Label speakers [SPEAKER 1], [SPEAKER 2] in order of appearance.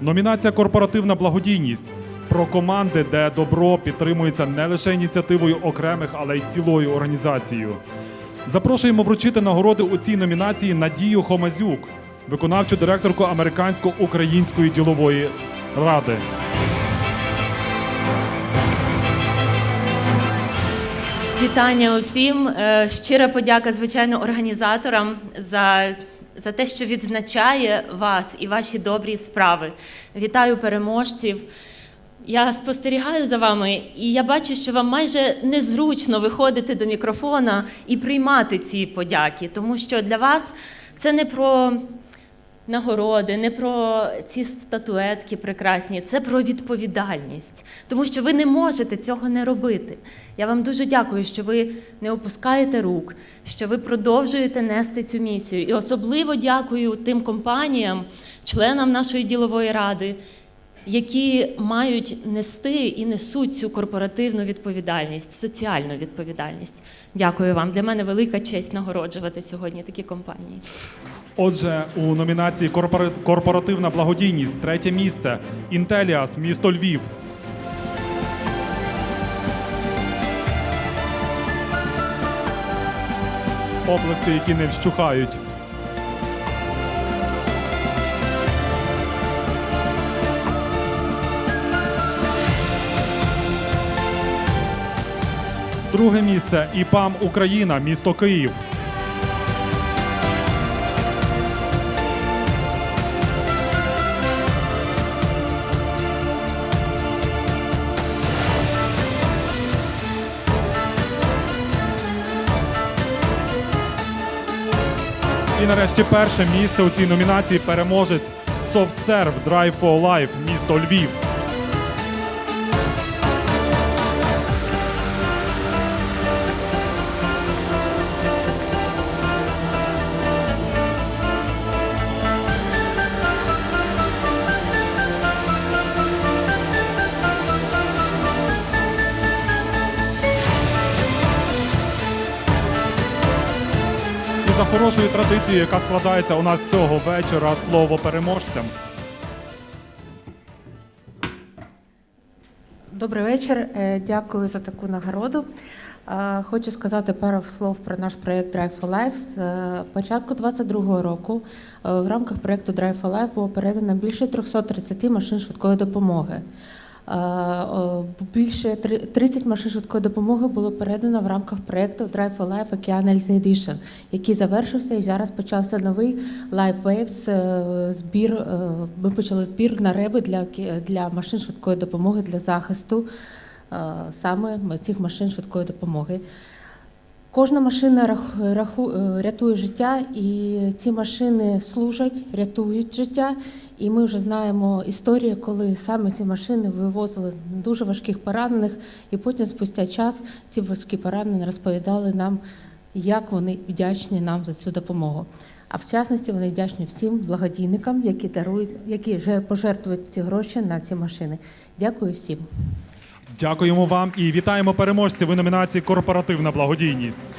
[SPEAKER 1] Номінація Корпоративна благодійність про команди, де добро підтримується не лише ініціативою окремих, але й цілою організацією. Запрошуємо вручити нагороди у цій номінації Надію Хомазюк, виконавчу директорку Американсько-української ділової ради.
[SPEAKER 2] Вітання усім. Е, Щира подяка, звичайно, організаторам за, за те, що відзначає вас і ваші добрі справи. Вітаю переможців. Я спостерігаю за вами, і я бачу, що вам майже незручно виходити до мікрофона і приймати ці подяки, тому що для вас це не про нагороди, не про ці статуетки прекрасні, це про відповідальність, тому що ви не можете цього не робити. Я вам дуже дякую, що ви не опускаєте рук, що ви продовжуєте нести цю місію. І особливо дякую тим компаніям, членам нашої ділової ради, які мають нести і несуть цю корпоративну відповідальність, соціальну відповідальність. Дякую вам. Для мене велика честь нагороджувати сьогодні такі компанії.
[SPEAKER 1] Отже, у номінації «Корпора- Корпоративна благодійність третє місце Інтеліас, місто Львів. Оплески, які не вщухають. Друге місце ІПАМ Україна, місто Київ. Нарешті перше місце у цій номінації переможець SoftServe Drive for Life, місто Львів. За хорошою традицією, яка складається у нас цього вечора, слово переможцям.
[SPEAKER 3] Добрий вечір. Е, Дякую за таку нагороду. Е, Хочу сказати пару слов про наш проєкт Drive for Life. З е, початку 2022 року в рамках проєкту Drive for Life було передано більше 330 машин швидкої допомоги. Е, Більше три- 30 машин швидкої допомоги було передано в рамках проєкту Drive for Life Океан Edition, який завершився і зараз почався новий Life Waves е, збір. е, Ми почали збір на реби для, для машин швидкої допомоги для захисту саме цих машин швидкої допомоги. Кожна машина е, рятує життя, і ці машини служать, рятують життя. І ми вже знаємо історію, коли саме ці машини вивозили дуже важких поранених, і потім, спустя час, ці важкі поранені розповідали нам, як вони вдячні нам за цю допомогу. А в частності вони вдячні всім благодійникам, які дарують, які пожертвують ці гроші на ці машини. Дякую всім.
[SPEAKER 1] Дякуємо вам і вітаємо переможців у номінації Корпоративна благодійність.